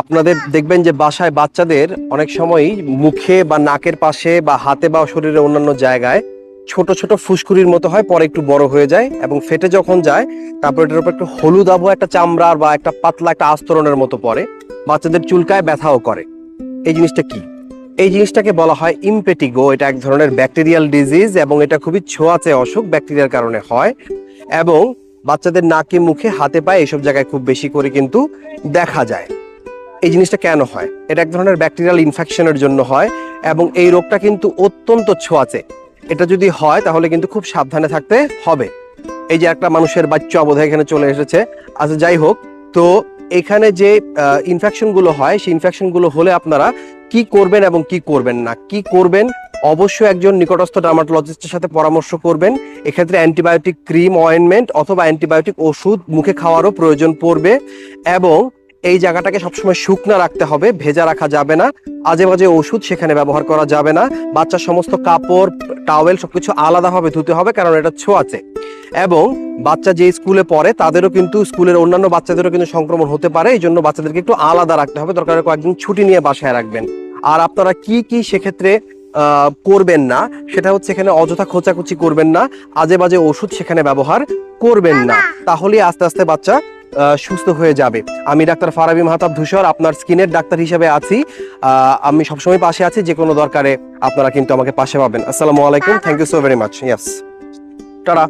আপনাদের দেখবেন যে বাসায় বাচ্চাদের অনেক সময়ই মুখে বা নাকের পাশে বা হাতে বা শরীরের অন্যান্য জায়গায় ছোট ছোট ফুসকুরির মতো হয়, পরে একটু বড় হয়ে যায় এবং ফেটে যখন যায়, তারপর এটার উপর একটু হলুদ আবহাওয়া, একটা চামড়ার বা একটা পাতলা একটা আস্তরণের মতো পড়ে বাচ্চাদের চুলকায় ব্যথাও করে। এই জিনিসটা কি? এই জিনিসটাকে বলা হয় ইমপেটিগো, এটা এক ধরনের ব্যাকটেরিয়াল ডিজিজ এবং এটা খুবই ছোঁয়াচে অসুখ, ব্যাকটেরিয়ার কারণে হয় এবং বাচ্চাদের নাকে, মুখে, হাতে, পায়ে এসব জায়গায় খুব বেশি করে কিন্তু দেখা যায়। এই জিনিসটা কেন হয়? এটা এক ধরনের ব্যাকটেরিয়াল ইনফেকশনের জন্য হয় এবং এই রোগটা কিন্তু অত্যন্ত ছোঁয়াচে। এটা যদি হয়, তাহলে কিন্তু খুব সাবধানে থাকতে হবে। এই যে একটা মানুষের বাচ্চা বোধহয় এখানে চলে এসেছে। আচ্ছা যাই হোক, তো এখানে যে ইনফেকশনগুলো হয়, সেই ইনফেকশনগুলো হলে আপনারা কি করবেন এবং কি করবেন না? কি করবেন? অবশ্যই একজন নিকটস্থ ডার্মাটোলজিস্টের সাথে পরামর্শ করবেন। এক্ষেত্রে অ্যান্টিবায়োটিক ক্রিম অয়েনমেন্ট অথবা অ্যান্টিবায়োটিক ওষুধ মুখে খাওয়ারও প্রয়োজন পড়বে এবং এই জায়গাটাকে সবসময় শুকনা রাখতে হবে ভেজা রাখা যাবে না আজে বাজে ওষুধ সেখানে ব্যবহার করা যাবে না বাচ্চার সমস্ত কাপড় টাওয়েল সবকিছু আলাদাভাবে ধুতে হবে কারণ এটা ছোঁয়াচে। এবং বাচ্চা যে স্কুলে পড়ে তাদেরও কিন্তু স্কুলের অন্যান্য বাচ্চাদেরও কিন্তু সংক্রমণ হতে পারে এই জন্য বাচ্চাদেরকে একটু আলাদা রাখতে হবে দরকার কয়েকদিন ছুটি নিয়ে বাসায় রাখবেন। আর আপনারা কি কি সেক্ষেত্রে করবেন না সেটা হচ্ছে এখানে অযথা খোঁচাখুচি করবেন না আজে বাজে ওষুধ সেখানে ব্যবহার করবেন না। তাহলে আস্তে আস্তে বাচ্চা সুস্থ হয়ে যাবে। আমি ডাক্তার ফারাবি মাহতাব ধূসর আপনার স্কিনের ডাক্তার হিসেবে আছি। আমি সবসময় পাশে আছি যে কোনো দরকারে আপনারা কিন্তু আমাকে পাশে পাবেন। আসসালামু আলাইকুম thank you so very much yes tata.